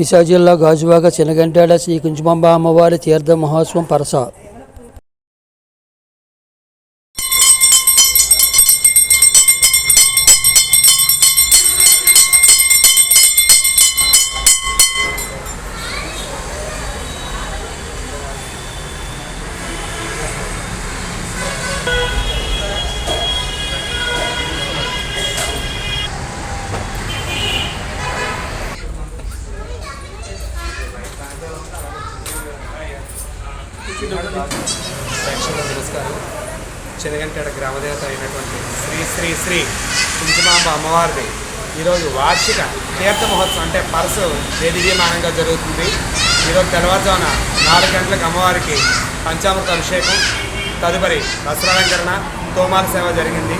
విశాఖ జిల్లా గాజువాక చినగంటాడ శ్రీ కుంచుమాంబ అమ్మవారి తీర్థ మహోత్సవం పరస. ప్రేక్షకులకు నమస్కారం చెనగంటేడ గ్రామదేవత అయినటువంటి శ్రీ శ్రీ శ్రీ కుంకుమాంబ అమ్మవారిది. ఈరోజు వార్షిక తీర్థ మహోత్సవం అంటే పరసు దేదీయమానంగా జరుగుతుంది. ఈరోజు తెల్లవారుజామున నాలుగు గంటలకు అమ్మవారికి పంచామృత అభిషేకం తదుపరి వస్త్రాలంకరణ తోమాల సేవ జరిగింది.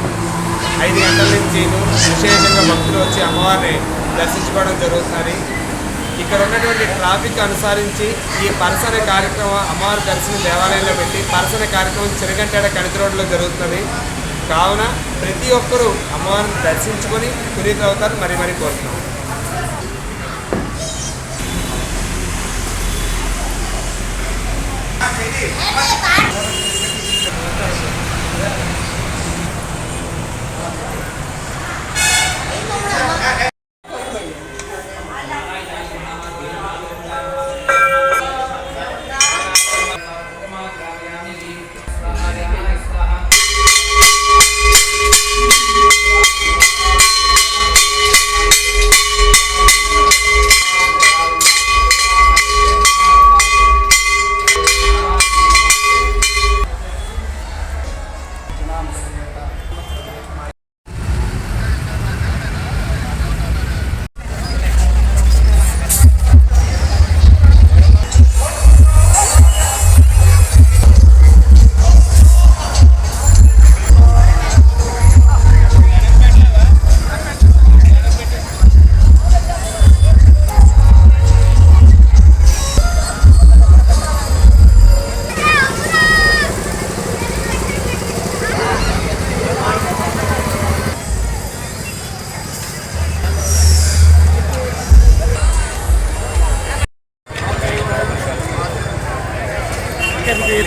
ఐదు గంటల నుంచి విశేషంగా భక్తులు వచ్చి అమ్మవారిని దర్శించుకోవడం జరుగుతుంది ఇక్కడ ఉన్నటువంటి ట్రాఫిక్ అనుసరించి ఈ పరస కార్యక్రమం అమ్మవారి దర్శనం దేవాలయంలో పెట్టి పరస కార్యక్రమం చిరగంటేడ కణితి రోడ్లో జరుగుతుంది కావున ప్రతి ఒక్కరూ అమ్మవారిని దర్శించుకొని పునీతులవుతారు మరి మరి కోరుతున్నాం.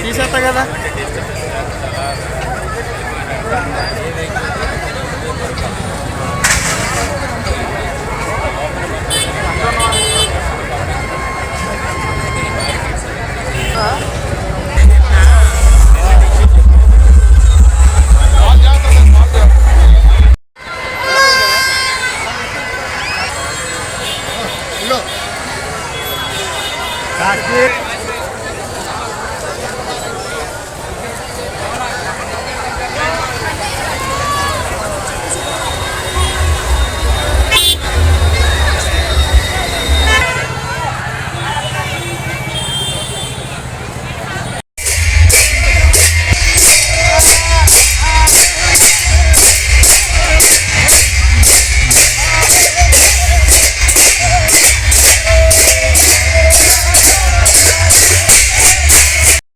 తీసేస్తా కదా That's it.